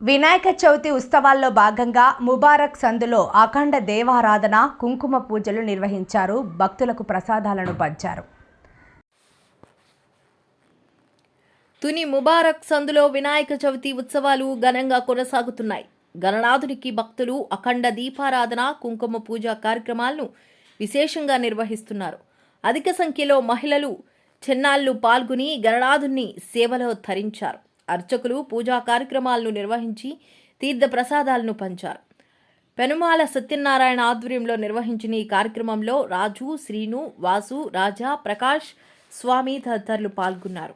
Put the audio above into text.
వినాయక చవితి ఉత్సవాల్లో భాగంగా ముబారక్ సందులో అఖండ దేవారాధన కుంకుమ పూజలు నిర్వహించారు. భక్తులకు ప్రసాదాలను పంచారు. తుని ముబారక్ సందులో వినాయక చవితి ఉత్సవాలు ఘనంగా కొనసాగుతున్నాయి. గణనాథునికి భక్తులు అఖండ దీపారాధన కుంకుమ పూజ కార్యక్రమాలను విశేషంగా నిర్వహిస్తున్నారు. అధిక సంఖ్యలో మహిళలు చిన్నాళ్ళు పాల్గొని గణనాథుని సేవలో ధరించారు. అర్చకులు పూజా కార్యక్రమాలను నిర్వహించి తీర్థ ప్రసాదాలను పంచారు. పెనుమాల సత్యనారాయణ ఆధ్వర్యంలో నిర్వహించిన ఈ కార్యక్రమంలో రాజు శ్రీను వాసు రాజా ప్రకాష్ స్వామి తదితరులు పాల్గొన్నారు.